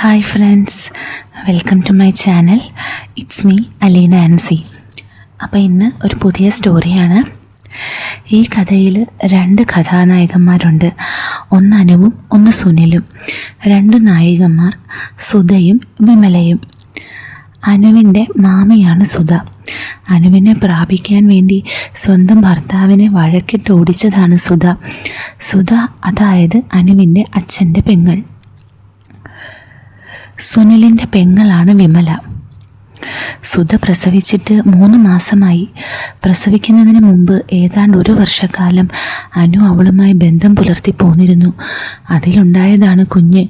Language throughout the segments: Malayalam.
Hi friends welcome to my channel it's me Aleena Ancy അപ്പോൾ ഇന്ന് ഒരു പുതിയ സ്റ്റോറിയാണ് ഈ കഥയിൽ രണ്ട് കഥാനായകന്മാരുണ്ട്. ഒന്ന് അനുവും ഒന്ന് സുനിലും. രണ്ട് നായികന്മാർ സുധയും വിമലയും. അനുവിന്റെ മാമിയാണ് സുധ. അനുവിനെ പ്രാപിക്കാൻ വേണ്ടി സ്വന്തം ഭർത്താവിനെ വഴക്കിട്ട് ഓടിച്ചതാണ് സുധ. സുധ അതായത് അനുവിന്റെ അച്ഛന്റെ പെങ്ങൾ. സുനിലിന്റെ പെങ്ങളാണ് വിമല. സുധ പ്രസവിച്ചിട്ട് മൂന്ന് മാസമായി. പ്രസവിക്കുന്നതിന് മുമ്പ് ഏതാണ്ട് ഒരു വർഷക്കാലം അനു അവളുമായി ബന്ധം പുലർത്തി പോന്നിരുന്നു. അതിലുണ്ടായതാണ് കുഞ്ഞ്.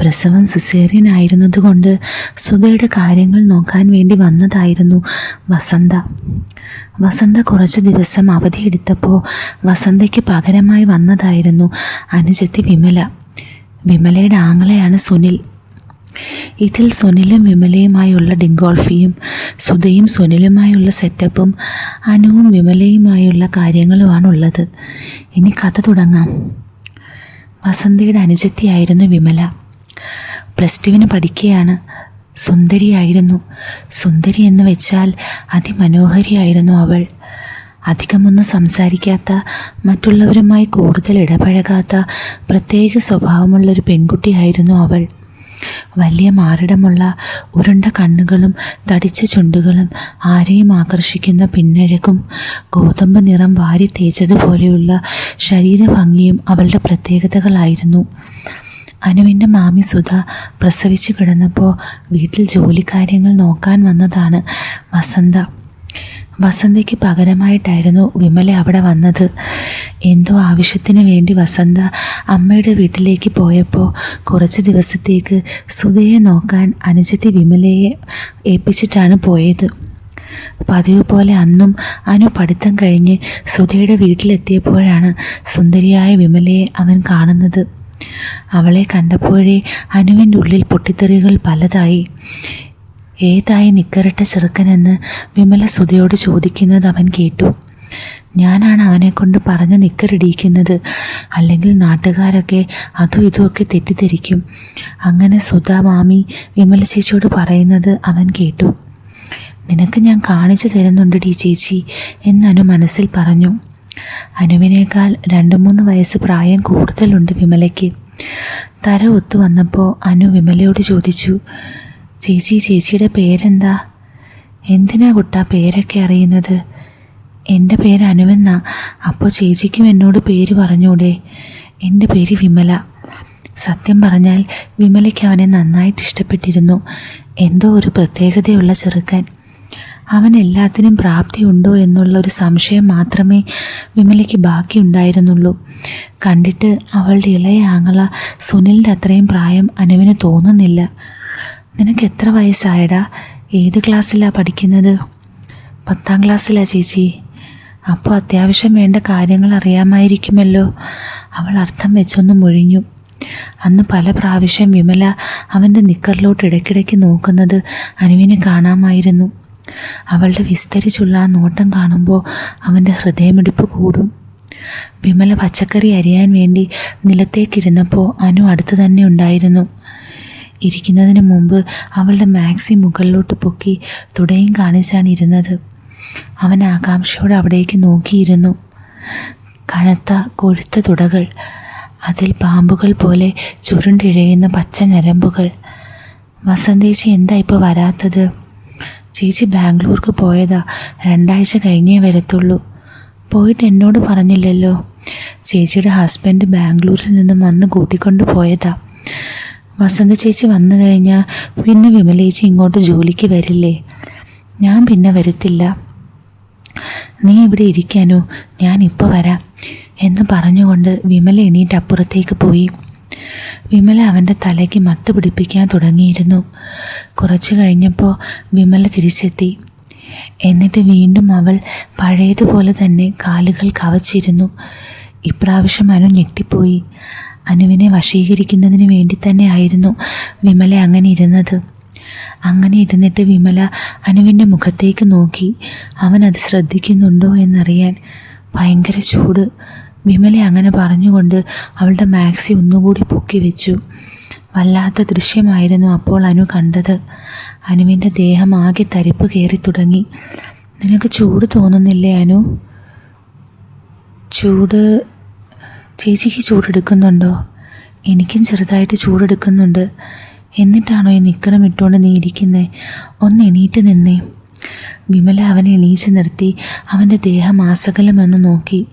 പ്രസവം സുസേറിയൻ ആയിരുന്നതുകൊണ്ട് സുധയുടെ കാര്യങ്ങൾ നോക്കാൻ വേണ്ടി വന്നതായിരുന്നു വസന്ത. വസന്ത കുറച്ച് ദിവസം അവധിയെടുത്തപ്പോൾ വസന്തയ്ക്ക് പകരമായി വന്നതായിരുന്നു അനുജത്തി വിമല. വിമലയുടെ ആങ്ങളെയാണ് സുനിൽ. ഇതിൽ സുനിലും വിമലയുമായുള്ള ഡിങ്കോൾഫിയും സുധയും സുനിലുമായുള്ള സെറ്റപ്പും അനുവും വിമലയുമായുള്ള കാര്യങ്ങളുമാണുള്ളത്. ഇനി കഥ തുടങ്ങാം. വസന്തയുടെ അനുജത്തിയായിരുന്നു വിമല. പ്ലസ് ടുവിന് പഠിക്കുകയാണ് സുന്ദരിയായിരുന്നു. സുന്ദരി എന്ന് വെച്ചാൽ അതിമനോഹരിയായിരുന്നു അവൾ. അധികമൊന്നും സംസാരിക്കാത്ത മറ്റുള്ളവരുമായി കൂടുതൽ ഇടപഴകാത്ത പ്രത്യേക സ്വഭാവമുള്ളൊരു പെൺകുട്ടിയായിരുന്നു അവൾ. വലിയ മാറിടമുള്ള ഉരുണ്ട കണ്ണുകളും തടിച്ച ചുണ്ടുകളും ആരെയും ആകർഷിക്കുന്ന പിന്നഴകും ഗോതമ്പ് നിറം വാരി തേച്ചതുപോലെയുള്ള ശരീരഭംഗിയും അവളുടെ പ്രത്യേകതകളായിരുന്നു. അനുവിന്റെ മാമി സുധ പ്രസവിച്ചു കിടന്നപ്പോൾ വീട്ടിൽ ജോലിക്കാര്യങ്ങൾ നോക്കാൻ വന്നതാണ് വസന്ത. വസന്തയ്ക്ക് പകരമായിട്ടായിരുന്നു വിമല അവിടെ വന്നത്. എന്തോ ആവശ്യത്തിന് വേണ്ടി വസന്ത അമ്മയുടെ വീട്ടിലേക്ക് പോയപ്പോൾ കുറച്ച് ദിവസത്തേക്ക് സുധയെ നോക്കാൻ അനുജത്തി വിമലയെ ഏൽപ്പിച്ചിട്ടാണ് പോയത്. പതിവ് പോലെ അന്നും അനു പഠിത്തം കഴിഞ്ഞ് സുധയുടെ വീട്ടിലെത്തിയപ്പോഴാണ് സുന്ദരിയായ വിമലയെ അവൻ കാണുന്നത്. അവളെ കണ്ടപ്പോഴേ അനുവിന്റെ ഉള്ളിൽ പൊട്ടിത്തെറികൾ പലതായി. ഏതായി നിക്കറിട്ട ചെറുക്കനെന്ന് വിമല സുധയോട് ചോദിക്കുന്നത് അവൻ കേട്ടു. ഞാനാണ് അവനെക്കൊണ്ട് പറഞ്ഞ് നിക്കറിടിയിക്കുന്നത്. അല്ലെങ്കിൽ നാട്ടുകാരൊക്കെ അതും ഇതുമൊക്കെ തെറ്റിദ്ധരിക്കും. അങ്ങനെ സുധ മാമി വിമല ചേച്ചിയോട് പറയുന്നത് അവൻ കേട്ടു. നിനക്ക് ഞാൻ കാണിച്ചു തരുന്നുണ്ട് ഡി ചേച്ചി എന്നനു മനസ്സിൽ പറഞ്ഞു. അനുവിനേക്കാൾ രണ്ട് മൂന്ന് വയസ്സ് പ്രായം കൂടുതലുണ്ട് വിമലയ്ക്ക്. തര ഒത്തു വന്നപ്പോൾ അനു വിമലയോട് ചോദിച്ചു ചേച്ചി ചേച്ചിയുടെ പേരെന്താ? എന്തിനാ കുട്ടാ പേരൊക്കെ അറിയുന്നത്? എന്റെ പേര് അനുവെന്നാ. അപ്പോൾ ചേച്ചിക്കും എന്നോട് പേര് പറഞ്ഞൂടെ. എന്റെ പേര് വിമല. സത്യം പറഞ്ഞാൽ വിമലയ്ക്ക് അവനെ നന്നായിട്ട് ഇഷ്ടപ്പെട്ടിരുന്നു. എന്തോ ഒരു പ്രത്യേകതയുള്ള ചെറുക്കൻ. അവൻ എല്ലാത്തിനും പ്രാപ്തി ഉണ്ടോ എന്നുള്ള ഒരു സംശയം മാത്രമേ വിമലയ്ക്ക് ബാക്കി ഉണ്ടായിരുന്നുള്ളൂ. കണ്ടിട്ട് അവളുടെ ഇളയ ആങ്ങള സുനിലിന്റെ അത്രയും പ്രായം അനുവിന് തോന്നുന്നില്ല. നിനക്ക് എത്ര വയസ്സായടാ? ഏത് ക്ലാസ്സിലാണ് പഠിക്കുന്നത്? പത്താം ക്ലാസ്സിലാണ് ചേച്ചി. അപ്പോൾ അത്യാവശ്യം വേണ്ട കാര്യങ്ങൾ അറിയാമായിരിക്കുമല്ലോ. അവൾ അർത്ഥം വെച്ചൊന്ന് മുഴിഞ്ഞു. അന്ന് പല പ്രാവശ്യം വിമല അവന്റെ നിക്കറിലോട്ട് ഇടയ്ക്കിടയ്ക്ക് നോക്കുന്നത് അനുവിനെ കാണാമായിരുന്നു. അവളുടെ വിസ്തരിച്ചുള്ള ആ നോട്ടം കാണുമ്പോൾ അവന്റെ ഹൃദയമിടിപ്പ് കൂടും. വിമല പച്ചക്കറി അരിയാൻ വേണ്ടി നിലത്തേക്കിരുന്നപ്പോൾ അനു അടുത്തു തന്നെ ഉണ്ടായിരുന്നു. ഇരിക്കുന്നതിന് മുമ്പ് അവളുടെ മാക്സി മുകളിലോട്ട് പൊക്കി തുടയും കാണിച്ചാണ് ഇരുന്നത്. അവൻ ആകാംക്ഷയോടെ അവിടേക്ക് നോക്കിയിരുന്നു. കനത്ത കൊഴുത്ത തുടകൾ അതിൽ പാമ്പുകൾ പോലെ ചുരുണ്ടിഴയുന്ന പച്ച ഞരമ്പുകൾ. വസന്തേച്ചി എന്താ ഇപ്പോൾ വരാത്തത്? ചേച്ചി ബാംഗ്ലൂർക്ക് പോയതാ രണ്ടാഴ്ച കഴിഞ്ഞേ വരത്തുള്ളൂ. പോയിട്ട് എന്നോട് പറഞ്ഞില്ലല്ലോ. ചേച്ചിയുടെ ഹസ്ബൻഡ് ബാംഗ്ലൂരിൽ നിന്നും വന്ന് കൂട്ടിക്കൊണ്ട് പോയതാ. വസന്ത ചേച്ചി വന്നു കഴിഞ്ഞാൽ പിന്നെ വിമലേച്ചി ഇങ്ങോട്ട് ജോലിക്ക് വരില്ലേ? ഞാൻ പിന്നെ വരത്തില്ല. നീ ഇവിടെ ഇരിക്കാനോ? ഞാൻ ഇപ്പോൾ വരാം. എന്ന് പറഞ്ഞുകൊണ്ട് വിമല എണീറ്റ് അപ്പുറത്തേക്ക് പോയി. വിമല അവന്റെ തലയ്ക്ക് മത്ത് പിടിപ്പിക്കാൻ തുടങ്ങിയിരുന്നു. കുറച്ച് കഴിഞ്ഞപ്പോൾ വിമല തിരിച്ചെത്തി. എന്നിട്ട് വീണ്ടും അവൾ പഴയതുപോലെ തന്നെ കാലുകൾ കവച്ചിരുന്നു. ഇപ്രാവശ്യം അനു ഞെട്ടിപ്പോയി. അനുവിനെ വശീകരിക്കുന്നതിന് വേണ്ടി തന്നെ ആയിരുന്നു വിമല അങ്ങനെ ഇരുന്നത്. അങ്ങനെ ഇരുന്നിട്ട് വിമല അനുവിന്റെ മുഖത്തേക്ക് നോക്കി. അവൻ അത് ശ്രദ്ധിക്കുന്നുണ്ടോ എന്നറിയാൻ ഭയങ്കര ചൂട്. വിമല അങ്ങനെ പറഞ്ഞുകൊണ്ട് അവളുടെ മാക്സി ഒന്നുകൂടി പൊക്കി വെച്ചു. വല്ലാത്ത ദൃശ്യമായിരുന്നു അപ്പോൾ അനു കണ്ടത്. അനുവിന്റെ ദേഹം ആകെ തരിപ്പ് കയറി തുടങ്ങി. നിനക്ക് ചൂട് തോന്നുന്നില്ലേ അനു? ചൂട് ചേച്ചിക്ക് ചൂടെടുക്കുന്നുണ്ടോ? എനിക്കും ചെറുതായിട്ട് ചൂടെടുക്കുന്നുണ്ട്. എന്നിട്ടാണോ ഈ നിക്കറം ഇട്ടുകൊണ്ട് നീ ഇരിക്കുന്നേ? ഒന്ന് എണീറ്റ് നിന്നേ. വിമല അവനെ എണീച്ച് നിർത്തി അവന്റെ ദേഹം ആസകലമെന്ന് നോക്കി.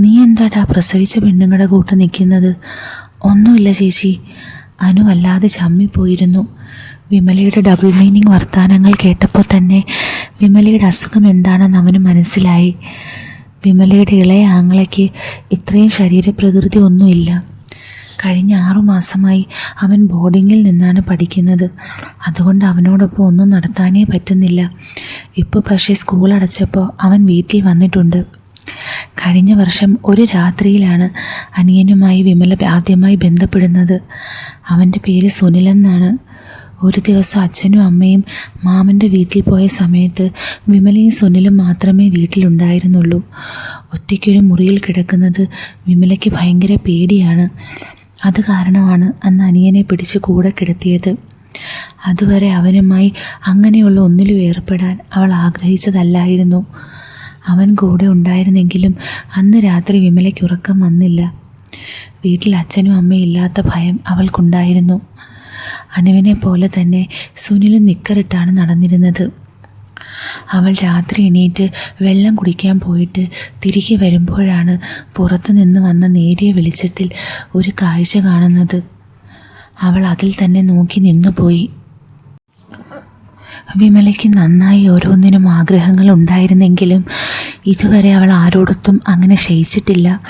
നീ എന്താടാ പ്രസവിച്ച പെണ്ണുങ്ങളുടെ കൂട്ട് നിൽക്കുന്നത്? ഒന്നുമില്ല ചേച്ചി. അനു വല്ലാതെ ചമ്മിപ്പോയിരുന്നു. വിമലയുടെ ഡബിൾ മീനിങ് വർത്തമാനങ്ങൾ കേട്ടപ്പോൾ തന്നെ വിമലയുടെ അസുഖം എന്താണെന്ന് അവന് മനസ്സിലായി. വിമലയുടെ ഇളയ ആങ്ങളയ്ക്ക് ഇത്രയും ശരീരപ്രകൃതി ഒന്നുമില്ല. കഴിഞ്ഞ ആറുമാസമായി അവൻ ബോർഡിങ്ങിൽ നിന്നാണ് പഠിക്കുന്നത്. അതുകൊണ്ട് അവനോടൊപ്പം ഒന്നും നടത്താനേ പറ്റുന്നില്ല. ഇപ്പോൾ പക്ഷേ സ്കൂൾ അടച്ചപ്പോൾ അവൻ വീട്ടിൽ വന്നിട്ടുണ്ട്. കഴിഞ്ഞ വർഷം ഒരു രാത്രിയിലാണ് അനിയനുമായി വിമല ആദ്യമായി ബന്ധപ്പെടുന്നത്. അവന്റെ പേര് സുനിലെന്നാണ്. ഒരു ദിവസം അച്ഛനും അമ്മയും മാമന്റെ വീട്ടിൽ പോയ സമയത്ത് വിമലയും സുനിലും മാത്രമേ വീട്ടിലുണ്ടായിരുന്നുള്ളൂ. ഒറ്റയ്ക്കൊരു മുറിയിൽ കിടക്കുന്നത് വിമലയ്ക്ക് ഭയങ്കര പേടിയാണ്. അത് കാരണമാണ് അന്ന് അനിയനെ പിടിച്ച് കൂടെ കിടത്തിയത്. അതുവരെ അവനുമായി അങ്ങനെയുള്ള ഒന്നിലും ഏർപ്പെടാൻ അവൾ ആഗ്രഹിച്ചതല്ലായിരുന്നു. അവൻ കൂടെ ഉണ്ടായിരുന്നെങ്കിലും അന്ന് രാത്രി വിമലയ്ക്ക് ഉറക്കം വന്നില്ല. വീട്ടിൽ അച്ഛനും അമ്മയും ഇല്ലാത്ത ഭയം അവൾക്കുണ്ടായിരുന്നു. അനുവിനെ പോലെ തന്നെ സുനിൽ നിക്കറിട്ടാണ് നടന്നിരുന്നത്. അവൾ രാത്രി എണീറ്റ് വെള്ളം കുടിക്കാൻ പോയിട്ട് തിരികെ വരുമ്പോഴാണ് പുറത്തു നിന്ന് വന്ന നേരിയ വെളിച്ചത്തിൽ ഒരു കാഴ്ച കാണുന്നത്. അവൾ അതിൽ തന്നെ നോക്കി നിന്നുപോയി. വിമലയ്ക്ക് നന്നായി ഓരോന്നിനും ആഗ്രഹങ്ങൾ ഉണ്ടായിരുന്നെങ്കിലും ഇതുവരെ അവൾ ആരോടൊത്തും അങ്ങനെ ക്ഷയിച്ചിട്ടില്ല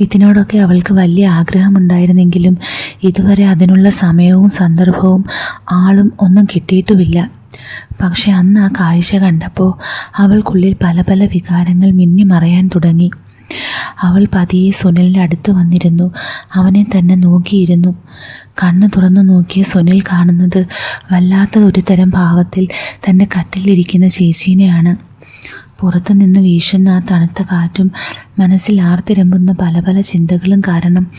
ഇതിനോടൊക്കെ അവൾക്ക് വലിയ ആഗ്രഹമുണ്ടായിരുന്നെങ്കിലും ഇതുവരെ അതിനുള്ള സമയവും സന്ദർഭവും ആളും ഒന്നും കിട്ടിയിട്ടുമില്ല. പക്ഷെ അന്ന് ആ കാഴ്ച കണ്ടപ്പോൾ അവൾക്കുള്ളിൽ പല പല വികാരങ്ങൾ മിന്നി മറയാൻ തുടങ്ങി. അവൾ പതിയെ സുനിലിന്റെ അടുത്ത് വന്നിരുന്നു. അവനെ തന്നെ നോക്കിയിരുന്നു. കണ്ണ് തുറന്നു നോക്കിയ സുനിൽ കാണുന്നത് വല്ലാത്ത ഒരു തരം ഭാവത്തിൽ തന്റെ കട്ടിലിരിക്കുന്ന ചേച്ചീനെയാണ്. പുറത്തു നിന്ന് വീശുന്ന ആ തണുത്ത കാറ്റും മനസ്സിൽ ആർത്തിരമ്പുന്ന പല പല ചിന്തകളും കാരണം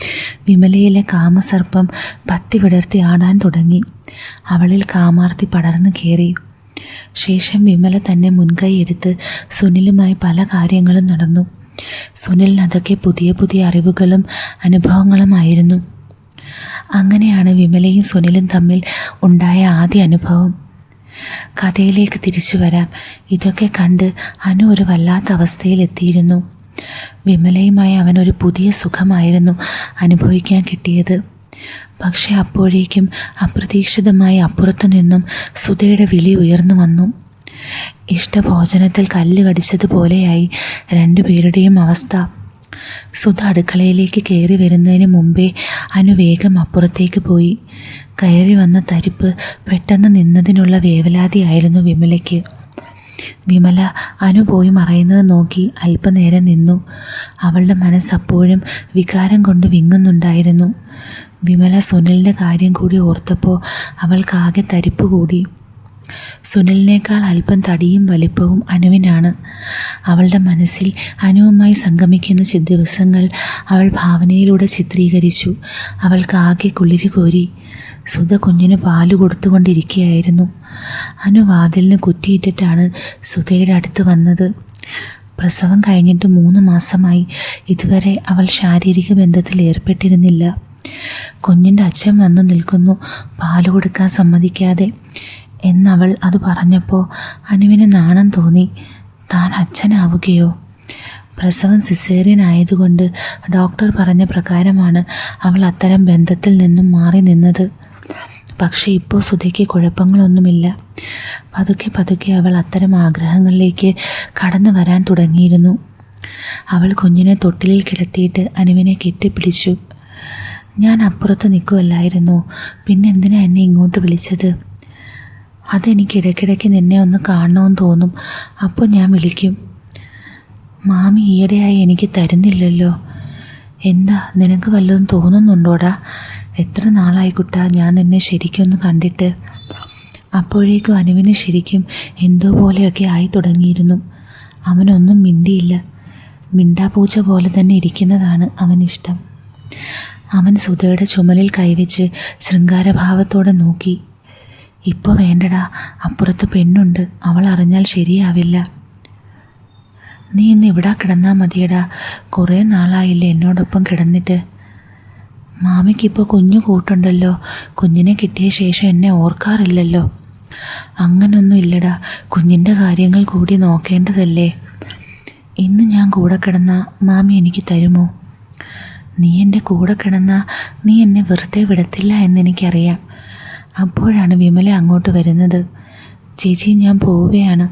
വിമലയിലെ കാമസർപ്പം പത്തി വിടർത്തി ആടാൻ തുടങ്ങി. അവളിൽ കാമാർത്തി പടർന്നു കയറി. ശേഷം വിമല തന്നെ മുൻകൈ എടുത്ത് സുനിലുമായി പല കാര്യങ്ങളും നടന്നു. സുനിലിന് അതൊക്കെ പുതിയ പുതിയ അറിവുകളും അനുഭവങ്ങളുമായിരുന്നു അങ്ങനെയാണ് വിമലയും സുനിലും തമ്മിൽ ഉണ്ടായ ആദ്യ അനുഭവം. കഥയിലേക്ക് തിരിച്ചു വരാം. ഇതൊക്കെ കണ്ട് അനു ഒരു വല്ലാത്ത അവസ്ഥയിലെത്തിയിരുന്നു വിമലയുമായി അവനൊരു പുതിയ സുഖമായിരുന്നു അനുഭവിക്കാൻ കിട്ടിയത്. പക്ഷെ അപ്പോഴേക്കും അപ്രതീക്ഷിതമായി അപ്പുറത്തു നിന്നും സുധയുടെ വിളി ഉയർന്നു വന്നു. ഇഷ്ടഭോജനത്തിൽ കല്ല് കടിച്ചതുപോലെയായി രണ്ടുപേരുടെയും അവസ്ഥ. സുധ അടുക്കളയിലേക്ക് കയറി വരുന്നതിന് മുമ്പേ അനു വേഗം അപ്പുറത്തേക്ക് പോയി. കയറി വന്ന തരിപ്പ് പെട്ടെന്ന് നിന്നതിനുള്ള വേവലാതിയായിരുന്നു വിമലയ്ക്ക്. വിമല അനു പോയി മറയുന്നത് നോക്കി അല്പനേരം നിന്നു. അവളുടെ മനസ്സപ്പോഴും വികാരം കൊണ്ട് വിങ്ങുന്നുണ്ടായിരുന്നു. വിമല സുനിലിന്റെ കാര്യം കൂടി ഓർത്തപ്പോൾ അവൾക്കാകെ തരിപ്പ് കൂടി. സുനിലിനേക്കാൾ അല്പം തടിയും വലിപ്പവും അനുവിനാണ്. അവളുടെ മനസ്സിൽ അനുവുമായി സംഗമിക്കുന്ന ദിവസങ്ങൾ അവൾ ഭാവനയിലൂടെ ചിത്രീകരിച്ചു. അവൾക്ക് ആകെ കുളിരി കോരി. സുധ കുഞ്ഞിന് പാൽ കൊടുത്തുകൊണ്ടിരിക്കുകയായിരുന്നു. അനു വാതിലിന് കുറ്റിയിട്ടിട്ടാണ് സുധയുടെ അടുത്ത് വന്നത്. പ്രസവം കഴിഞ്ഞിട്ട് മൂന്ന് മാസമായി. ഇതുവരെ അവൾ ശാരീരിക ബന്ധത്തിൽ ഏർപ്പെട്ടിരുന്നില്ല. കുഞ്ഞിന്റെ അച്ഛൻ വന്നു നിൽക്കുന്നു. പാൽ കൊടുക്കാൻ സമ്മതിക്കാതെ. എന്നവൾ അത് പറഞ്ഞപ്പോൾ അനുവിന് നാണം തോന്നി. താൻ അച്ഛനാവുകയോ? പ്രസവം സിസേറിയൻ ആയതുകൊണ്ട് ഡോക്ടർ പറഞ്ഞ പ്രകാരമാണ് അവൾ അത്തരം ബന്ധത്തിൽ നിന്നും മാറി നിന്നത്. പക്ഷേ ഇപ്പോൾ സുധയ്ക്ക് കുഴപ്പങ്ങളൊന്നുമില്ല. പതുക്കെ പതുക്കെ അവൾ അത്തരം ആഗ്രഹങ്ങളിലേക്ക് കടന്നു വരാൻ തുടങ്ങിയിരുന്നു. അവൾ കുഞ്ഞിനെ തൊട്ടിലിൽ കിടത്തിയിട്ട് അനുവിനെ കെട്ടിപ്പിടിച്ചു. ഞാൻ അപ്പുറത്ത് നിൽക്കുമല്ലായിരുന്നു പിന്നെന്തിനാ എന്നെ ഇങ്ങോട്ട് വിളിച്ചത്? അതെനിക്ക് ഇടയ്ക്കിടയ്ക്ക് നിന്നെ ഒന്ന് കാണണമെന്ന് തോന്നും. അപ്പോൾ ഞാൻ വിളിക്കും. മാമി ഈയിടെയായി എനിക്ക് തരുന്നില്ലല്ലോ. എന്താ നിനക്ക് വല്ലതും തോന്നുന്നുണ്ടോടാ? എത്ര നാളായി കുട്ടാ ഞാൻ നിന്നെ ശരിക്കൊന്ന് കണ്ടിട്ട്. അപ്പോഴേക്കും അനുവിന് ശരിക്കും എന്തോ പോലെയൊക്കെ ആയി തുടങ്ങിയിരുന്നു. അവനൊന്നും മിണ്ടിയില്ല. മിണ്ടാപൂച്ച പോലെ തന്നെ ഇരിക്കുന്നതാണ് അവനിഷ്ടം. അവൻ സുധയുടെ ചുമലിൽ കൈവച്ച് ശൃംഗാരഭാവത്തോടെ നോക്കി. ഇപ്പോൾ വേണ്ടടാ. അപ്പുറത്ത് പെണ്ണുണ്ട്. അവൾ അറിഞ്ഞാൽ ശരിയാവില്ല. നീ ഇന്ന് ഇവിടെ കിടന്നാൽ മതിയടാ. കുറേ നാളായില്ലേ എന്നോടൊപ്പം കിടന്നിട്ട്. മാമിക്കിപ്പോൾ കുഞ്ഞു കൂട്ടുണ്ടല്ലോ. കുഞ്ഞിനെ കിട്ടിയ ശേഷം എന്നെ ഓർക്കാറില്ലല്ലോ. അങ്ങനൊന്നും ഇല്ലടാ. കുഞ്ഞിന്റെ കാര്യങ്ങൾ കൂടി നോക്കേണ്ടതല്ലേ. ഇന്ന് ഞാൻ കൂടെ കിടന്ന മാമി എനിക്ക് തരുമോ? നീ എന്റെ കൂടെ കിടന്ന നീ എന്നെ വെറുതെ വിടത്തില്ല എന്നെനിക്കറിയാം. അപ്പോഴാണ് വിമല അങ്ങോട്ട് വരുന്നത്. ചേച്ചി ഞാൻ പോവുകയാണ്.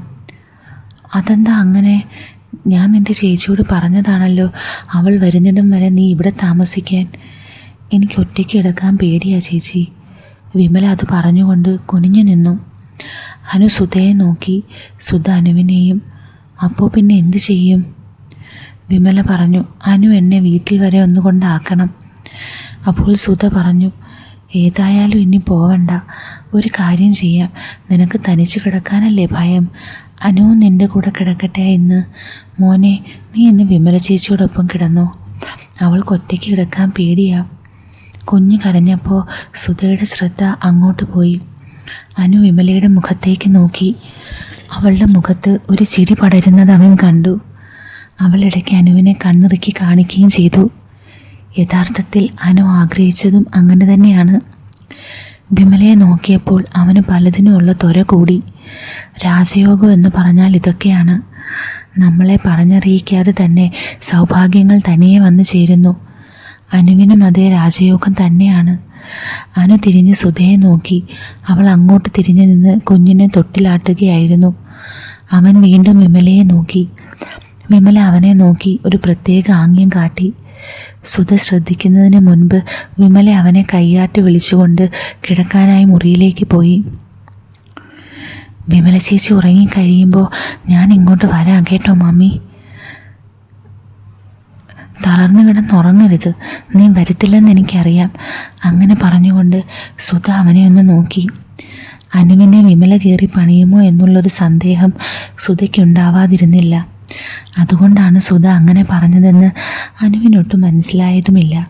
അതെന്താ അങ്ങനെ? ഞാൻ നിന്റെ ചേച്ചിയോട് പറഞ്ഞതാണല്ലോ. അവൾ വരുന്നിടം വരെ നീ ഇവിടെ താമസിക്കാൻ. എനിക്ക് ഒറ്റയ്ക്ക് എടുക്കാൻ പേടിയാ ചേച്ചി. വിമല അത് പറഞ്ഞുകൊണ്ട് കുനിഞ്ഞു നിന്നു. അനു സുധയെ നോക്കി. സുധ അനുവിനെയും അപ്പോൾ പിന്നെ എന്തു ചെയ്യും? വിമല പറഞ്ഞു അനു എന്നെ വീട്ടിൽ വരെ ഒന്നുകൊണ്ടാക്കണം. അപ്പോൾ സുധ പറഞ്ഞു ഏതായാലും ഇനി പോവണ്ട. ഒരു കാര്യം ചെയ്യാം. നിനക്ക് തനിച്ച് കിടക്കാനല്ലേ ഭയം? അനു നിന്റെ കൂടെ കിടക്കട്ടെ ഇന്ന് മോനെ നീ ഇന്ന് വിമല ചേച്ചിയോടൊപ്പം കിടന്നോ? അവൾക്ക് ഒറ്റയ്ക്ക് കിടക്കാൻ പേടിയാ. കുഞ്ഞ് കരഞ്ഞപ്പോൾ സുധയുടെ ശ്രദ്ധ അങ്ങോട്ട് പോയി. അനു വിമലയുടെ മുഖത്തേക്ക് നോക്കി. അവളുടെ മുഖത്ത് ഒരു ചിരി പടരുന്നത് അവൻ കണ്ടു. അവളിടയ്ക്ക് അനുവിനെ കണ്ണിറുക്കി കാണിക്കുകയും ചെയ്തു. യഥാർത്ഥത്തിൽ അനു ആഗ്രഹിച്ചതും അങ്ങനെ തന്നെയാണ്. വിമലയെ നോക്കിയപ്പോൾ അവന് പലതിനുമുള്ള ത്വര കൂടി. രാജയോഗം എന്ന് പറഞ്ഞാൽ ഇതൊക്കെയാണ്. നമ്മളെ പറഞ്ഞറിയിക്കാതെ തന്നെ സൗഭാഗ്യങ്ങൾ തനിയെ വന്നു ചേരുന്നു. അനുവിനും അതേ രാജയോഗം തന്നെയാണ്. അനു തിരിഞ്ഞ് സുധയെ നോക്കി. അവൾ അങ്ങോട്ട് തിരിഞ്ഞു നിന്ന് കുഞ്ഞിനെ തൊട്ടിലാട്ടുകയായിരുന്നു. അവൻ വീണ്ടും വിമലയെ നോക്കി. വിമല അവനെ നോക്കി ഒരു പ്രത്യേക ആംഗ്യം കാട്ടി. സുധ ശ്രദ്ധിക്കുന്നതിന് മുൻപ് വിമല അവനെ കൈയാട്ടി വിളിച്ചുകൊണ്ട് കിടക്കാനായി മുറിയിലേക്ക് പോയി. വിമല ചേച്ചി ഉറങ്ങിക്കഴിയുമ്പോൾ ഞാൻ ഇങ്ങോട്ട് വരാം കേട്ടോ മമ്മി തളർന്നു കിടന്നുറങ്ങരുത് നീ വരത്തില്ലെന്ന് എനിക്കറിയാം. അങ്ങനെ പറഞ്ഞുകൊണ്ട് സുധ അവനെ ഒന്ന് നോക്കി. അനുവിനെ വിമല കയറി പണിയുമോ എന്നുള്ളൊരു സന്ദേഹം സുധയ്ക്കുണ്ടാവാതിരുന്നില്ല. അതുകൊണ്ടാണ് സുധ അങ്ങനെ പറഞ്ഞതെന്ന് അനുവിനൊട്ടും മനസ്സിലായതുമില്ല.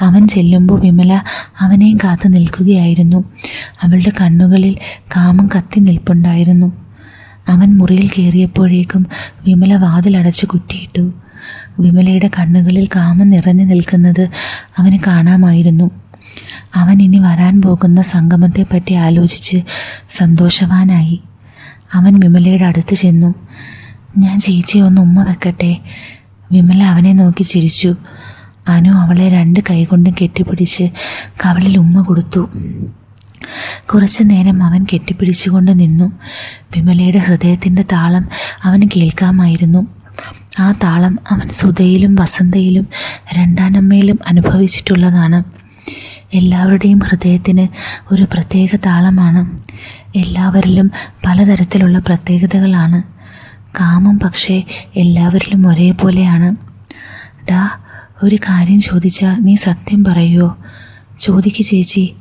അവൻ ചെല്ലുമ്പോൾ വിമല അവനെയും കാത്തു നിൽക്കുകയായിരുന്നു. അവളുടെ കണ്ണുകളിൽ കാമം കത്തി നിൽപ്പുണ്ടായിരുന്നു. അവൻ മുറിയിൽ കയറിയപ്പോഴേക്കും വിമല വാതിലടച്ച് കുറ്റിയിട്ടു. വിമലയുടെ കണ്ണുകളിൽ കാമം നിറഞ്ഞു നിൽക്കുന്നത് അവന് കാണാമായിരുന്നു. അവൻ ഇനി വരാൻ പോകുന്ന സംഗമത്തെപ്പറ്റി ആലോചിച്ച് സന്തോഷവാനായി. അവൻ വിമലയുടെ അടുത്ത് ചെന്നു. ഞാൻ ചേച്ചിയെ ഒന്ന് ഉമ്മ വെക്കട്ടെ. വിമല അവനെ നോക്കി ചിരിച്ചു. അനു അവളെ രണ്ട് കൈകൊണ്ടും കെട്ടിപ്പിടിച്ച് കവളിൽ ഉമ്മ കൊടുത്തു. കുറച്ചു നേരം അവൻ കെട്ടിപ്പിടിച്ചുകൊണ്ട് നിന്നു. വിമലയുടെ ഹൃദയത്തിന്റെ താളം അവന് കേൾക്കാമായിരുന്നു. ആ താളം അവൻ സുധയിലും വസന്തയിലും രണ്ടാനമ്മയിലും അനുഭവിച്ചിട്ടുള്ളതാണ്. എല്ലാവരുടെയും ഹൃദയത്തിന് ഒരു പ്രത്യേക താളമാണ്. എല്ലാവരിലും പലതരത്തിലുള്ള പ്രത്യേകതകളാണ്. കാമം പക്ഷേ എല്ലാവരിലും ഒരേപോലെയാണ്. ഡാ ഒരു കാര്യം ചോദിച്ചാൽ നീ സത്യം പറയുമോ ചോദിക്ക് ചേച്ചി.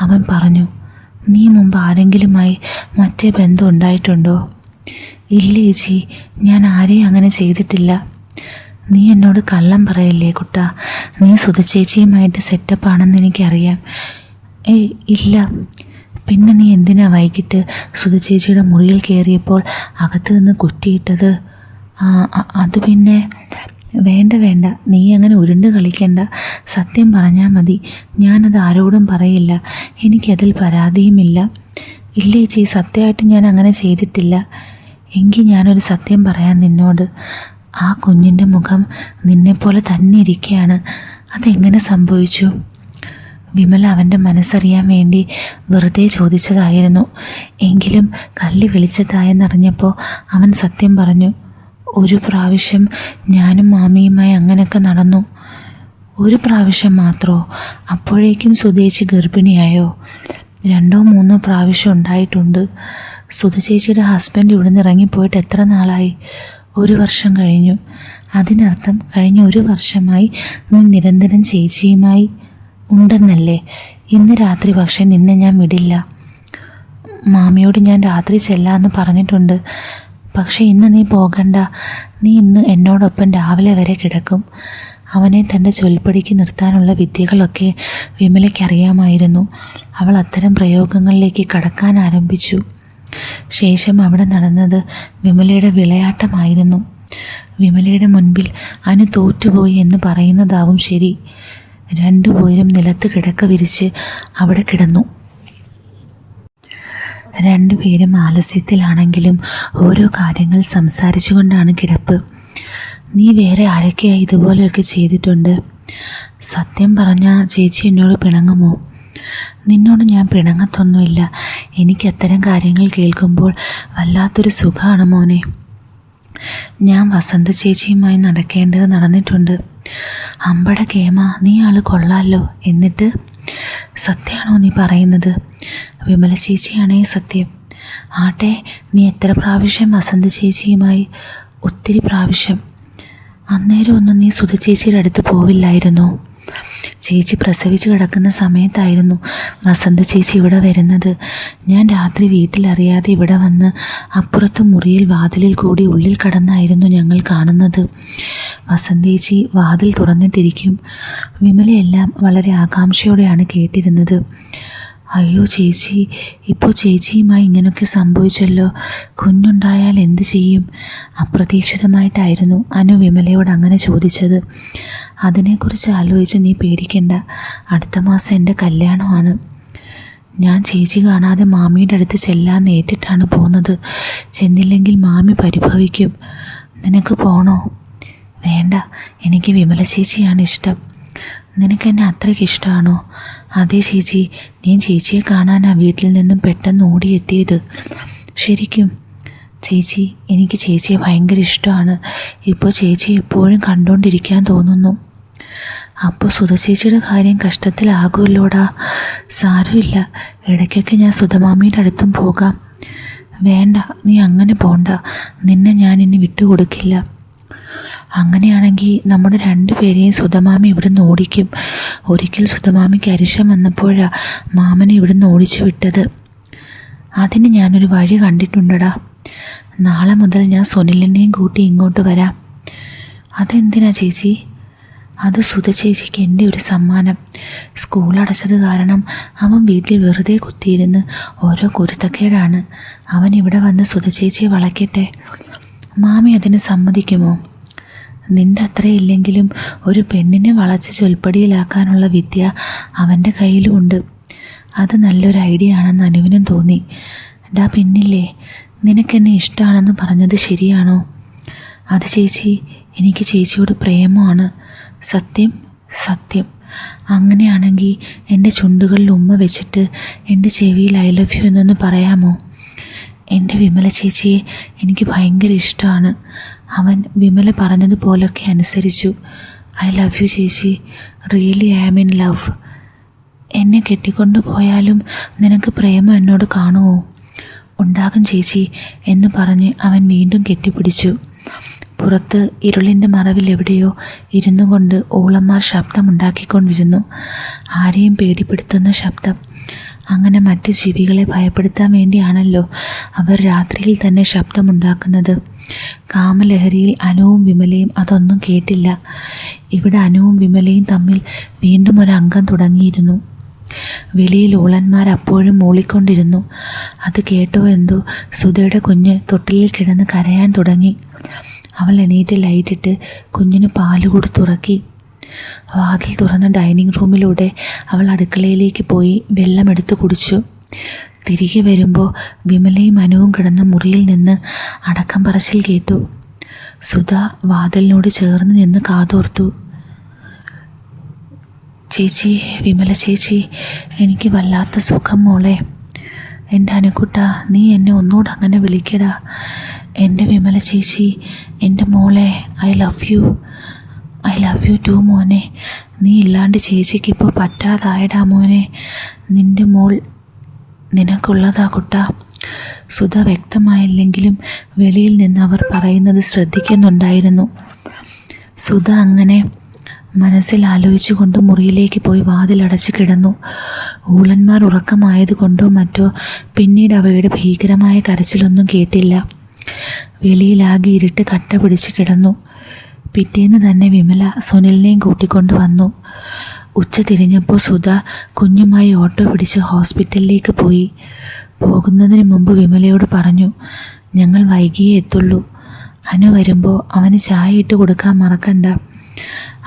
അവൻ പറഞ്ഞു നീ മുമ്പ് ആരെങ്കിലുമായി മറ്റേ ബന്ധം ഉണ്ടായിട്ടുണ്ടോ? ഇല്ല ചേച്ചി ഞാൻ ആരെയും അങ്ങനെ ചെയ്തിട്ടില്ല. നീ എന്നോട് കള്ളം പറയല്ലേ കുട്ട? നീ സുധച്ചേച്ചിയുമായിട്ട് സെറ്റപ്പാണെന്ന് എനിക്കറിയാം. ഏയ് ഇല്ല. പിന്നെ നീ എന്തിനാ വൈകിട്ട് സുധച്ചേച്ചിയുടെ മുറിയിൽ കയറിയപ്പോൾ അകത്ത് നിന്ന് കുറ്റിയിട്ടത്? അത് പിന്നെ വേണ്ട വേണ്ട. നീ അങ്ങനെ ഉരുണ്ട് കളിക്കണ്ട. സത്യം പറഞ്ഞാൽ മതി. ഞാനത് ആരോടും പറയില്ല. എനിക്കതിൽ പരാതിയുമില്ല. ഇല്ല ചേച്ചി സത്യമായിട്ട് ഞാൻ അങ്ങനെ ചെയ്തിട്ടില്ല. എങ്കിൽ ഞാനൊരു സത്യം പറയാൻ നിന്നോട്. ആ കുഞ്ഞിന്റെ മുഖം നിന്നെപ്പോലെ തന്നെ ഇരിക്കുകയാണ് അതെങ്ങനെ സംഭവിച്ചു? വിമല അവന്റെ മനസ്സറിയാൻ വേണ്ടി വെറുതെ ചോദിച്ചതായിരുന്നു. എങ്കിലും കള്ളി വിളിച്ചതായെന്നറിഞ്ഞപ്പോൾ അവൻ സത്യം പറഞ്ഞു ഒരു പ്രാവശ്യം ഞാനും മാമിയുമായി അങ്ങനെയൊക്കെ നടന്നു. ഒരു പ്രാവശ്യം മാത്രമോ അപ്പോഴേക്കും സുധേച്ചി ഗർഭിണിയായോ? രണ്ടോ മൂന്നോ പ്രാവശ്യം ഉണ്ടായിട്ടുണ്ട്. സുധചേച്ചിയുടെ ഹസ്ബൻഡ് ഇവിടുന്ന് ഇറങ്ങിപ്പോയിട്ട് എത്ര നാളായി? ഒരു വർഷം കഴിഞ്ഞു. അതിനർത്ഥം കഴിഞ്ഞ ഒരു വർഷമായി നീ നിരന്തരം ചേച്ചിയുമായി ഉണ്ടെന്നല്ലേ? ഇന്ന് രാത്രി പക്ഷേ നിന്നെ ഞാൻ വിടില്ല. മാമിയോട് ഞാൻ രാത്രി ചെല്ലാമെന്ന് പറഞ്ഞിട്ടുണ്ട്. പക്ഷേ ഇന്ന് നീ പോകണ്ട. നീ ഇന്ന് എന്നോടൊപ്പം രാവിലെ വരെ കിടക്കും. അവനെ തന്റെ ചൊൽപ്പടിക്ക് നിർത്താനുള്ള വിദ്യകളൊക്കെ വിമലയ്ക്കറിയാമായിരുന്നു. അവൾ അത്തരം പ്രയോഗങ്ങളിലേക്ക് കടക്കാൻ ആരംഭിച്ചു. ശേഷം അവിടെ നടന്നത് വിമലയുടെ വിളയാട്ടമായിരുന്നു. വിമലയുടെ മുൻപിൽ അനു തോറ്റുപോയി എന്ന് പറയുന്നതാവും ശരി. രണ്ടുപേരും നിലത്ത് കിടക്ക വിരിച്ച് അവിടെ കിടന്നു. രണ്ടുപേരും ആലസ്യത്തിലാണെങ്കിലും ഓരോ കാര്യങ്ങൾ സംസാരിച്ചുകൊണ്ടാണ് കിടപ്പ്. നീ വേറെ ആരൊക്കെയായി ഇതുപോലെയൊക്കെ ചെയ്തിട്ടുണ്ട്? സത്യം പറഞ്ഞാൽ ചേച്ചി എന്നോട് പിണങ്ങുമോ? നിന്നോട് ഞാൻ പിണങ്ങത്തൊന്നുമില്ല. എനിക്ക് അത്തരം കാര്യങ്ങൾ കേൾക്കുമ്പോൾ വല്ലാത്തൊരു സുഖമാണ് മോനെ. ഞാൻ വസന്ത ചേച്ചിയുമായി നടക്കേണ്ടത് നടന്നിട്ടുണ്ട്. അമ്പട കേമ നീ ആൾ കൊള്ളാലോ എന്നിട്ട് സത്യമാണോ നീ പറയുന്നത്? വിമല ചേച്ചിയാണേ സത്യം. ആട്ടെ നീ എത്ര പ്രാവശ്യം വസന്ത ചേച്ചിയുമായി ഒത്തിരി പ്രാവശ്യം. അന്നേരം ഒന്നും നീ സുധ ചേച്ചിയുടെ അടുത്ത് പോവില്ലായിരുന്നോ? ചേച്ചി പ്രസവിച്ച് കിടക്കുന്ന സമയത്തായിരുന്നു വസന്ത ചേച്ചി ഇവിടെ വരുന്നത്. ഞാൻ രാത്രി വീട്ടിലറിയാതെ ഇവിടെ വന്ന് അപ്പുറത്ത് മുറിയിൽ വാതിലിൽ കൂടി ഉള്ളിൽ കടന്നായിരുന്നു ഞങ്ങൾ കാണുന്നത്. വസന്തേച്ചി വാതിൽ തുറന്നിട്ടിരിക്കും. വിമലയെല്ലാം വളരെ ആകാംക്ഷയോടെയാണ് കേട്ടിരുന്നത്. അയ്യോ ചേച്ചി ഇപ്പോൾ ചേച്ചിയുമായി ഇങ്ങനെയൊക്കെ സംഭവിച്ചല്ലോ. കുഞ്ഞുണ്ടായാൽ എന്ത് ചെയ്യും? അപ്രതീക്ഷിതമായിട്ടായിരുന്നു അനു വിമലയോട് അങ്ങനെ ചോദിച്ചത്. അതിനെക്കുറിച്ച് ആലോചിച്ച് നീ പേടിക്കണ്ട. അടുത്ത മാസം എന്റെ കല്യാണമാണ്. ഞാൻ ചേച്ചി കാണാതെ മാമിയുടെ അടുത്ത് ചെല്ലാൻ നേരിട്ടാണ് പോകുന്നത്. ചെന്നില്ലെങ്കിൽ മാമി പരിഭവിക്കും. നിനക്ക് പോണോ? വേണ്ട എനിക്ക് വിമല ചേച്ചിയാണ് ഇഷ്ടം. നിനക്ക് എന്നെ അത്രയ്ക്ക് ഇഷ്ടമാണോ? അതെ ചേച്ചി ഞാൻ ചേച്ചിയെ കാണാനാ വീട്ടിൽ നിന്നും പെട്ടെന്ന് ഓടിയെത്തിയത്. ശരിക്കും ചേച്ചി എനിക്ക് ചേച്ചിയെ ഭയങ്കര ഇഷ്ടമാണ്. ഇപ്പോൾ ചേച്ചി എപ്പോഴും കണ്ടുകൊണ്ടിരിക്കാൻ തോന്നുന്നു. അപ്പോൾ സുധ ചേച്ചിയുടെ കാര്യം കഷ്ടത്തിലാകുമല്ലോടാ? സാരമില്ല ഇടയ്ക്കൊക്കെ ഞാൻ സുധമാമിയുടെ അടുത്തും പോകാം. വേണ്ട നീ അങ്ങനെ പോണ്ട. നിന്നെ ഞാൻ ഇനി വിട്ടുകൊടുക്കില്ല. അങ്ങനെയാണെങ്കിൽ നമ്മുടെ രണ്ടുപേരെയും സുധമാമി ഇവിടുന്ന് ഓടിക്കും. ഒരിക്കൽ സുധമാമിക്ക് അരിശം വന്നപ്പോഴാണ് മാമനെ ഇവിടുന്ന് ഓടിച്ചു വിട്ടത്. അതിന് ഞാനൊരു വഴി കണ്ടിട്ടുണ്ടടാ. നാളെ മുതൽ ഞാൻ സുനിലിനെയും കൂട്ടി ഇങ്ങോട്ട് വരാം. അതെന്തിനാ ചേച്ചി? അത് സുധ ചേച്ചിക്ക് എന്റെ ഒരു സമ്മാനം. സ്കൂൾ അടച്ചത് കാരണം അവൻ വീട്ടിൽ വെറുതെ കുത്തിയിരുന്ന് ഓരോ കുരുത്തക്കേടാണ്. അവൻ ഇവിടെ വന്ന് സുധ ചേച്ചിയെ വളയ്ക്കട്ടെ. മാമി അതിന് സമ്മതിക്കുമോ? നിന്റെ അത്രയില്ലെങ്കിലും ഒരു പെണ്ണിനെ വളച്ച് ചൊൽപ്പടിയിലാക്കാനുള്ള വിദ്യ അവന്റെ കയ്യിലുമുണ്ട് അത് നല്ലൊരു ഐഡിയ ആണെന്ന് അനുവിനും തോന്നി. ഡാ പിന്നില്ലേ നിനക്കെന്നെ ഇഷ്ടമാണെന്ന് പറഞ്ഞത് ശരിയാണോ? അത് ചേച്ചി എനിക്ക് ചേച്ചിയോട് പ്രേമമാണ്. സത്യം സത്യം. അങ്ങനെയാണെങ്കിൽ എന്റെ ചുണ്ടുകളിൽ ഉമ്മ വെച്ചിട്ട് എന്റെ ചെവിയിൽ ഐ ലവ് യു എന്നൊന്ന് പറയാമോ? എന്റെ വിമല ചേച്ചിയെ എനിക്ക് ഭയങ്കര ഇഷ്ടമാണ് അവൻ വിമല പറഞ്ഞതുപോലൊക്കെ അനുസരിച്ചു. ഐ ലവ് യു ചേച്ചി. Really I am in love. എന്നെ കെട്ടിക്കൊണ്ടു പോയാലും നിനക്ക് പ്രേമം എന്നോട് കാണുമോ? ഉണ്ടാകും ചേച്ചി എന്ന് പറഞ്ഞ് അവൻ വീണ്ടും കെട്ടിപ്പിടിച്ചു. പുറത്ത് ഇരുളിന്റെ മറവിൽ എവിടെയോ ഇരുന്നു കൊണ്ട് ഓളന്മാർ ശബ്ദമുണ്ടാക്കിക്കൊണ്ടിരുന്നു. ആരെയും പേടിപ്പെടുത്തുന്ന ശബ്ദം. അങ്ങനെ മറ്റ് ജീവികളെ ഭയപ്പെടുത്താൻ വേണ്ടിയാണല്ലോ അവർ രാത്രിയിൽ തന്നെ ശബ്ദമുണ്ടാക്കുന്നത്. കാമലഹരിയിൽ അനുവും വിമലയും അതൊന്നും കേട്ടില്ല. ഇവിടെ അനുവും വിമലയും തമ്മിൽ വീണ്ടും ഒരു അംഗം തുടങ്ങിയിരുന്നു. വെളിയിൽ ഊളന്മാർ അപ്പോഴും മൂളിക്കൊണ്ടിരുന്നു. അത് കേട്ടോ എന്തോ സുധയുടെ കുഞ്ഞ് തൊട്ടിലിൽ കിടന്ന് കരയാൻ തുടങ്ങി. അവൾ എണീറ്റ് ലൈറ്റിട്ട് കുഞ്ഞിന് പാൽ കൊടുത്തുറക്കി. വാതിൽ തുറന്ന ഡൈനിങ് റൂമിലൂടെ അവൾ അടുക്കളയിലേക്ക് പോയി വെള്ളമെടുത്ത് കുടിച്ചു. തിരികെ വരുമ്പോൾ വിമലയും അനുവും കിടന്ന മുറിയിൽ നിന്ന് അടക്കം പറച്ചിൽ കേട്ടു. സുധ വാതിലിനോട് ചേർന്ന് നിന്ന് കാതോർത്തു. ചേച്ചി വിമല ചേച്ചി എനിക്ക് വല്ലാത്ത സുഖം മോളെ. എന്റെ അനുക്കുട്ട നീ എന്നെ ഒന്നുകൂടെ അങ്ങനെ വിളിക്കടാ. എന്റെ വിമല ചേച്ചി എന്റെ മോളെ I love you. I love you too മോനെ. നീ ഇല്ലാണ്ട് ചേച്ചിക്കിപ്പോൾ പറ്റാതായടാ മോനെ. നിന്റെ മോൾ നിനക്കുള്ളതാ കുട്ട. സുധ വ്യക്തമായില്ലെങ്കിലും വെളിയിൽ നിന്ന് അവർ പറയുന്നത് ശ്രദ്ധിക്കുന്നുണ്ടായിരുന്നു. സുധ അങ്ങനെ മനസ്സിൽ ആലോചിച്ചുകൊണ്ട് മുറിയിലേക്ക് പോയി വാതിലടച്ച് കിടന്നു. ഊളന്മാർ ഉറക്കമായതുകൊണ്ടോ മറ്റോ പിന്നീട് അവയുടെ ഭീകരമായ കരച്ചിലൊന്നും കേട്ടില്ല. വെളിയിലാകെ ഇരുട്ട് കട്ട പിടിച്ച് കിടന്നു. പിറ്റേന്ന് തന്നെ വിമല സുനിലിനെയും കൂട്ടിക്കൊണ്ട് വന്നു. ഉച്ച തിരിഞ്ഞപ്പോൾ സുധ കുഞ്ഞുമായി ഓട്ടോ പിടിച്ച് ഹോസ്പിറ്റലിലേക്ക് പോയി. പോകുന്നതിന് മുമ്പ് വിമലയോട് പറഞ്ഞു ഞങ്ങൾ വൈകിയേ എത്തുള്ളൂ. അനു വരുമ്പോൾ അവന് ചായ ഇട്ട് കൊടുക്കാൻ മറക്കണ്ട.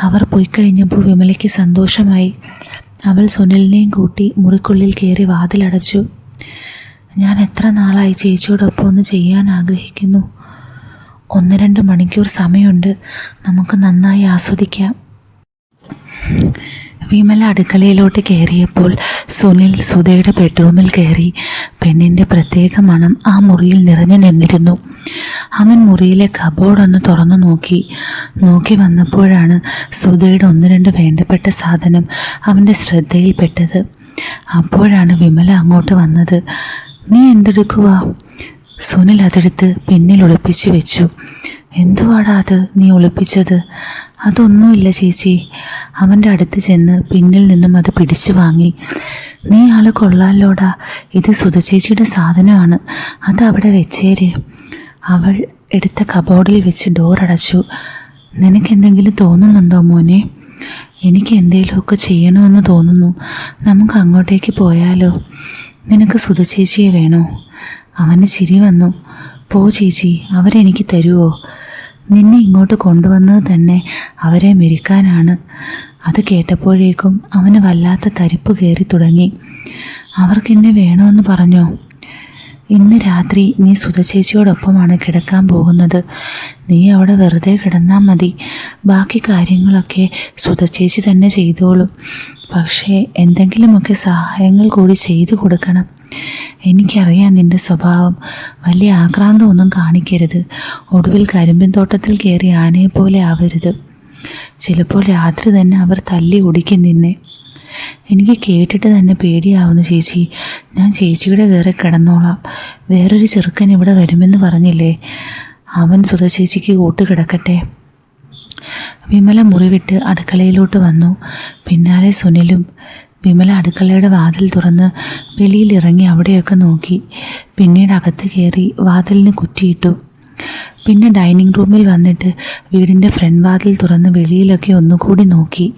അവർ പോയി കഴിഞ്ഞപ്പോൾ വിമലയ്ക്ക് സന്തോഷമായി. അവൾ സുനിലിനെയും കൂട്ടി മുറിക്കുള്ളിൽ കയറി വാതിലടച്ചു. ഞാൻ എത്ര നാളായി ചേച്ചിയോടൊപ്പം ഒന്ന് ചെയ്യാൻ ആഗ്രഹിക്കുന്നു. ഒന്ന് രണ്ട് മണിക്കൂർ സമയമുണ്ട്. നമുക്ക് നന്നായി ആസ്വദിക്കാം. വിമല അടുക്കളയിലോട്ട് കയറിയപ്പോൾ സുനിൽ സുധയുടെ ബെഡ്റൂമിൽ കയറി പെണ്ണിന്റെ പ്രത്യേക മണം ആ മുറിയിൽ നിറഞ്ഞു നിന്നിരുന്നു. അവൻ മുറിയിലെ കബോർഡ് ഒന്ന് തുറന്നു നോക്കി. നോക്കി വന്നപ്പോഴാണ് സുധയുടെ ഒന്ന് രണ്ട് വേണ്ടപ്പെട്ട സാധനം അവന്റെ ശ്രദ്ധയിൽപ്പെട്ടത്. അപ്പോഴാണ് വിമല അങ്ങോട്ട് വന്നത്. നീ എന്തെടുക്കുക സുനിൽ അതെടുത്ത് പിന്നിൽ ഒളിപ്പിച്ചു വെച്ചു. എന്തുവാടാ അത്? നീ ഒളിപ്പിച്ചത്? അതൊന്നുമില്ല ചേച്ചി. അവന്റെ അടുത്ത് ചെന്ന് പിന്നിൽ നിന്നും അത് പിടിച്ചു വാങ്ങി. നീ ആൾ കൊള്ളാലോടാ ഇത് സുധ ചേച്ചിയുടെ സാധനമാണ്. അത് അവിടെ വെച്ചേര്. അവൾ എടുത്ത കബോർഡിൽ വെച്ച് ഡോർ അടച്ചു. നിനക്കെന്തെങ്കിലും തോന്നുന്നുണ്ടോ മോനെ? എനിക്ക് എന്തെങ്കിലുമൊക്കെ ചെയ്യണമെന്ന് തോന്നുന്നു. നമുക്ക് അങ്ങോട്ടേക്ക് പോയാലോ. നിനക്ക് സുധ ചേച്ചിയെ വേണോ? അവന് ചിരി വന്നു. പോ ചേച്ചി. അവരെനിക്ക് തരുമോ നിന്നെ ഇങ്ങോട്ട് കൊണ്ടുവന്നത് തന്നെ അവരെ മെരുക്കാനാണ്. അത് കേട്ടപ്പോഴേക്കും അവന് വല്ലാത്ത തരിപ്പ് കയറി തുടങ്ങി. അവർക്ക് അവർക്കെന്നെ വേണമെന്ന് പറഞ്ഞോ? ഇന്ന് രാത്രി നീ സുധചേച്ചിയോടൊപ്പമാണ് കിടക്കാൻ പോകുന്നത്. നീ അവിടെ വെറുതെ കിടന്നാൽ മതി. ബാക്കി കാര്യങ്ങളൊക്കെ സുധചേച്ചി തന്നെ ചെയ്തോളും. പക്ഷേ എന്തെങ്കിലുമൊക്കെ സഹായങ്ങൾ കൂടി ചെയ്തു കൊടുക്കണം. എനിക്കറിയാം നിന്റെ സ്വഭാവം വലിയ ആക്രാന്തമൊന്നും കാണിക്കരുത്. ഒടുവിൽ കരിമ്പിൻ തോട്ടത്തിൽ കയറി ആനയെപ്പോലെ ആവരുത്. ചിലപ്പോൾ രാത്രി തന്നെ അവർ തല്ലി ഒടിക്കും നിന്നെ. എനിക്ക് കേട്ടിട്ട് തന്നെ പേടിയാവുന്നു ചേച്ചി. ഞാൻ ചേച്ചിയുടെ കയറി കിടന്നോളാം. വേറൊരു ചെറുക്കൻ ഇവിടെ വരുമെന്ന് പറഞ്ഞില്ലേ? അവൻ സുധ ചേച്ചിക്ക് കൂട്ടുകിടക്കട്ടെ. വിമല മുറിവിട്ട് അടുക്കളയിലോട്ട് വന്നു. പിന്നാലെ സുനിലും വിമല അടുക്കളയുടെ വാതിൽ തുറന്ന് വെളിയിലിറങ്ങി അവിടെയൊക്കെ നോക്കി. പിന്നീട് അകത്ത് കയറി വാതിലിന് കുറ്റിയിട്ടു. പിന്നെ ഡൈനിങ് റൂമിൽ വന്നിട്ട് വീടിന്റെ ഫ്രണ്ട് വാതിൽ തുറന്ന് വെളിയിലൊക്കെ ഒന്നുകൂടി നോക്കി.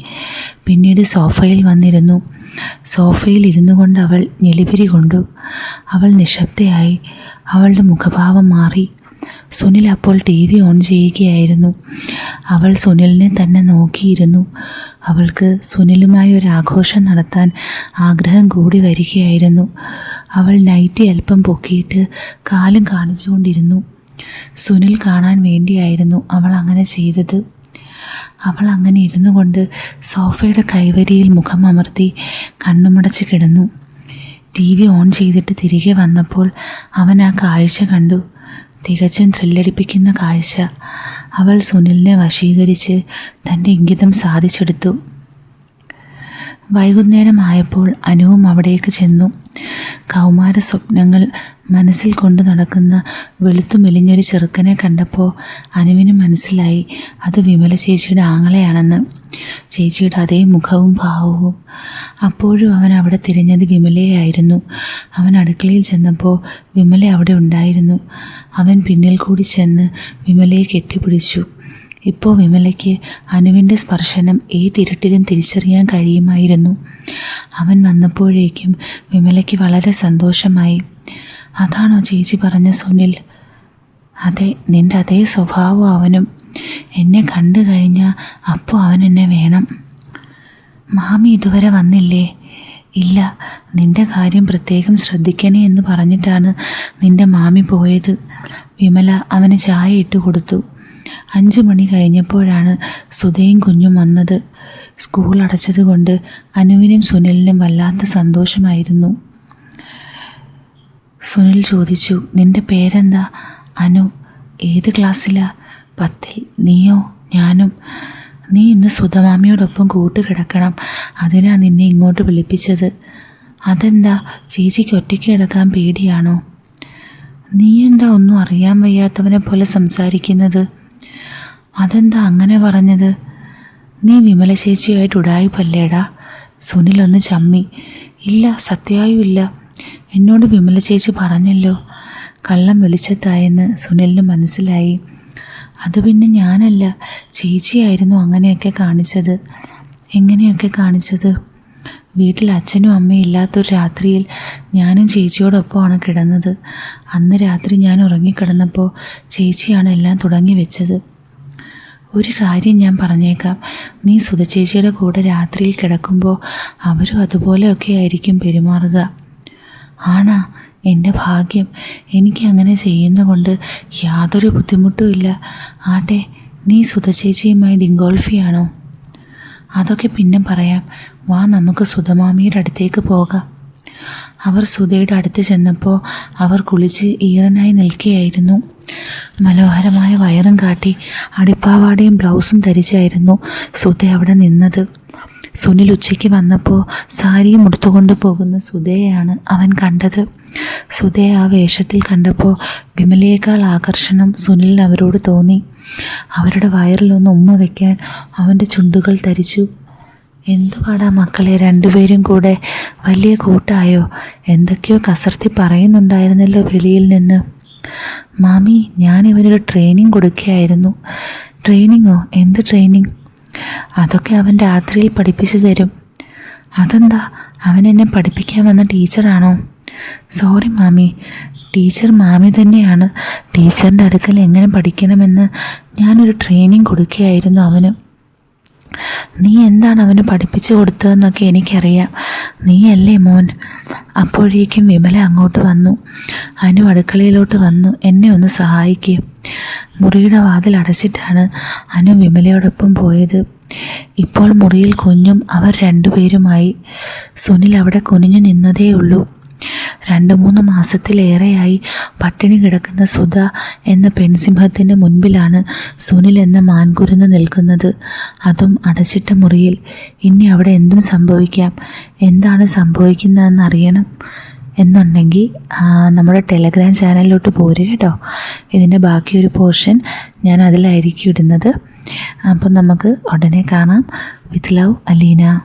പിന്നീട് സോഫയിൽ വന്നിരുന്നു. സോഫയിൽ ഇരുന്നു കൊണ്ട് അവൾ ഞെളിപിരി കൊണ്ടു. അവൾ നിശബ്ദയായി അവളുടെ മുഖഭാവം മാറി. സുനിൽ അപ്പോൾ ടി വി ഓൺ ചെയ്യുകയായിരുന്നു. അവൾ സുനിലിനെ തന്നെ നോക്കിയിരുന്നു. അവൾക്ക് സുനിലുമായി ഒരു ആഘോഷം നടത്താൻ ആഗ്രഹം കൂടി വരികയായിരുന്നു. അവൾ നൈറ്റി അല്പം പൊക്കിയിട്ട് കാലും കാണിച്ചുകൊണ്ടിരുന്നു. സുനിൽ കാണാൻ വേണ്ടിയായിരുന്നു അവൾ അങ്ങനെ ചെയ്തത്. അവൾ അങ്ങനെ ഇരുന്നു കൊണ്ട് സോഫയുടെ കൈവരിയിൽ മുഖം അമർത്തി കണ്ണുമടച്ച് കിടന്നു. ടി വി ഓൺ ചെയ്തിട്ട് തിരികെ വന്നപ്പോൾ അവൻ ആ കാഴ്ച കണ്ടു. തികച്ചും ത്രില്ലടിപ്പിക്കുന്ന കാഴ്ച അവൾ സുനിലിനെ വശീകരിച്ച് തന്റെ ഇംഗിതം സാധിച്ചെടുത്തു. വൈകുന്നേരമായപ്പോൾ അനുവും അവിടേക്ക് ചെന്നു. കൗമാര സ്വപ്നങ്ങൾ മനസ്സിൽ കൊണ്ടു നടക്കുന്ന വെളുത്തു മെലിഞ്ഞൊരു ചെറുക്കനെ കണ്ടപ്പോൾ അനുവിന് മനസ്സിലായി അത് വിമല ചേച്ചിയുടെ ആങ്ങളെയാണെന്ന്. ചേച്ചിയുടെ അതേ മുഖവും ഭാവവും. അപ്പോഴും അവൻ അവിടെ തിരിഞ്ഞത് വിമലയായിരുന്നു അവൻ അടുക്കളയിൽ ചെന്നപ്പോൾ വിമല അവിടെ ഉണ്ടായിരുന്നു. അവൻ പിന്നിൽ കൂടി ചെന്ന് വിമലയെ കെട്ടിപ്പിടിച്ചു. ഇപ്പോൾ വിമലയ്ക്ക് അനുവിന്റെ സ്പർശനം ഏതിരുട്ടിലും തിരിച്ചറിയാൻ കഴിയുമായിരുന്നു. അവൻ വന്നപ്പോഴേക്കും വിമലയ്ക്ക് വളരെ സന്തോഷമായി. അതാണോ ചേച്ചി പറഞ്ഞ സുനിൽ? അതെ നിന്റെ അതേ സ്വഭാവം അവനും. എന്നെ കണ്ടു കഴിഞ്ഞാൽ അപ്പോൾ അവൻ എന്നെ വേണം. മാമി ഇതുവരെ വന്നില്ലേ? ഇല്ല നിന്റെ കാര്യം പ്രത്യേകം ശ്രദ്ധിക്കണേ എന്ന് പറഞ്ഞിട്ടാണ് നിന്റെ മാമി പോയത്. വിമല അവന് ചായ ഇട്ട് കൊടുത്തു. അഞ്ച് മണി കഴിഞ്ഞപ്പോഴാണ് സുധയും കുഞ്ഞും വന്നത്. സ്കൂൾ അടച്ചതുകൊണ്ട് അനുവിനും സുനിലിനും വല്ലാത്ത സന്തോഷമായിരുന്നു. സുനിൽ ചോദിച്ചു നിന്റെ പേരെന്താ? അനു ഏത് ക്ലാസ്സിലാ? പത്തിൽ നീയോ ഞാനും. നീ ഇന്ന് സുധമാമിയോടൊപ്പം കൂട്ട് കിടക്കണം അതിനാ നിന്നെ ഇങ്ങോട്ട് വിളിപ്പിച്ചത്. അതെന്താ ചേച്ചിക്ക് ഒറ്റയ്ക്ക് കിടക്കാൻ പേടിയാണോ? നീ എന്താ ഒന്നും അറിയാൻ വയ്യാത്തവനെ പോലെ സംസാരിക്കുന്നത്? അതെന്താ അങ്ങനെ പറഞ്ഞത്? നീ വിമല ചേച്ചിയായിട്ട് ഉടായിപ്പല്ലേടാ? സുനിലൊന്ന് ചമ്മി. ഇല്ല സത്യമായും ഇല്ല എന്നോട് വിമല ചേച്ചി പറഞ്ഞല്ലോ. കള്ളം വെളിച്ചത്തായെന്ന് സുനിലിന് മനസ്സിലായി. അത് പിന്നെ ഞാനല്ല ചേച്ചിയായിരുന്നു അങ്ങനെയൊക്കെ കാണിച്ചത്. എങ്ങനെയൊക്കെ കാണിച്ചത്? വീട്ടിൽ അച്ഛനും അമ്മയും ഇല്ലാത്തൊരു രാത്രിയിൽ ഞാനും ചേച്ചിയോടൊപ്പമാണ് കിടന്നത്. അന്ന് രാത്രി ഞാൻ ഉറങ്ങിക്കിടന്നപ്പോൾ ചേച്ചിയാണ് എല്ലാം തുടങ്ങി വെച്ചത്. ഒരു കാര്യം ഞാൻ പറഞ്ഞേക്കാം. നീ സുധചേച്ചിയുടെ കൂടെ രാത്രിയിൽ കിടക്കുമ്പോൾ അവരും അതുപോലെയൊക്കെ ആയിരിക്കും പെരുമാറുക. ആണാ എന്റെ ഭാഗ്യം. എനിക്ക് അങ്ങനെ ചെയ്യുന്ന കൊണ്ട് യാതൊരു ബുദ്ധിമുട്ടും ഇല്ല. ആട്ടെ നീ സുധചേച്ചിയുമായി ഡിങ്കോൾഫിയാണോ അതൊക്കെ പിന്നെ പറയാം. വാ നമുക്ക് സുധമാമിയുടെ അടുത്തേക്ക് പോകാം. അവർ സുധയുടെ അടുത്ത് ചെന്നപ്പോൾ അവർ കുളിച്ച് ഈറനായി നിൽക്കുകയായിരുന്നു. മനോഹരമായ വയറും കാട്ടി അടിപ്പാവാടയും ബ്ലൗസും ധരിച്ചായിരുന്നു സുധ അവിടെ നിന്നത്. സുനിൽ ഉച്ചയ്ക്ക് വന്നപ്പോൾ സാരിയും ഉടുത്തുകൊണ്ട് പോകുന്ന സുധയെയാണ് അവൻ കണ്ടത്. സുധയെ ആ വേഷത്തിൽ കണ്ടപ്പോൾ വിമലയേക്കാൾ ആകർഷണം സുനിലിന് അവരോട് തോന്നി. അവരുടെ വയറിലൊന്ന് ഉമ്മ വയ്ക്കാൻ അവന്റെ ചുണ്ടുകൾ ധരിച്ചു. എന്തുവാടാ മക്കളെ രണ്ടുപേരും കൂടെ വലിയ കൂട്ടായോ? എന്തൊക്കെയോ കസർത്തി പറയുന്നുണ്ടായിരുന്നല്ലോ വെളിയിൽ നിന്ന്. മാമി ഞാൻ ഇവനൊരു ട്രെയിനിങ് കൊടുക്കുകയായിരുന്നു ട്രെയിനിങ്ങോ എന്ത് ട്രെയിനിങ് അതൊക്കെ അവൻ രാത്രിയിൽ പഠിപ്പിച്ചു തരും. അതെന്താ? അവൻ എന്നെ പഠിപ്പിക്കാൻ വന്ന ടീച്ചറാണോ? സോറി മാമി. ടീച്ചർ മാമി തന്നെയാണ്. ടീച്ചറിന്റെ അടുക്കൽ എങ്ങനെ പഠിക്കണമെന്ന് ഞാനൊരു ട്രെയിനിങ് കൊടുക്കുകയായിരുന്നു അവന്. നീ എന്താണ് അവന് പഠിപ്പിച്ചു കൊടുത്തതെന്നൊക്കെ എനിക്കറിയാം. നീയല്ലേ മോൻ? അപ്പോഴേക്കും വിമല അങ്ങോട്ട് വന്നു. അനു അടുക്കളയിലോട്ട് വന്നു. എന്നെ ഒന്ന് സഹായിക്കുക മുറിയുടെ വാതിൽ അടച്ചിട്ടാണ് അനു വിമലയോടൊപ്പം പോയത്. ഇപ്പോൾ മുറിയിൽ കുഞ്ഞും അവർ രണ്ടുപേരുമായി. സുനിൽ അവിടെ കുനിഞ്ഞു നിന്നതേ ഉള്ളൂ രണ്ട് മൂന്ന് മാസത്തിലേറെയായി പട്ടിണി കിടക്കുന്ന സുധ എന്ന പെൺസിംഹത്തിന്റെ മുൻപിലാണ് സുനിൽ എന്ന മാൻകുരുന്ന് നിൽക്കുന്നത്. അതും അടച്ചിട്ട മുറിയിൽ ഇനി അവിടെ എന്തും സംഭവിക്കാം. എന്താണ് സംഭവിക്കുന്നതെന്ന് അറിയണം. എന്നുണ്ടെങ്കിൽ നമ്മുടെ ടെലഗ്രാം ചാനലിലോട്ട് പോരുക കേട്ടോ. ഇതിന്റെ ബാക്കിയൊരു പോർഷൻ ഞാൻ അതിലായിരിക്കും ഇടുന്നത്. അപ്പം നമുക്ക് ഉടനെ കാണാം. With love Aleena.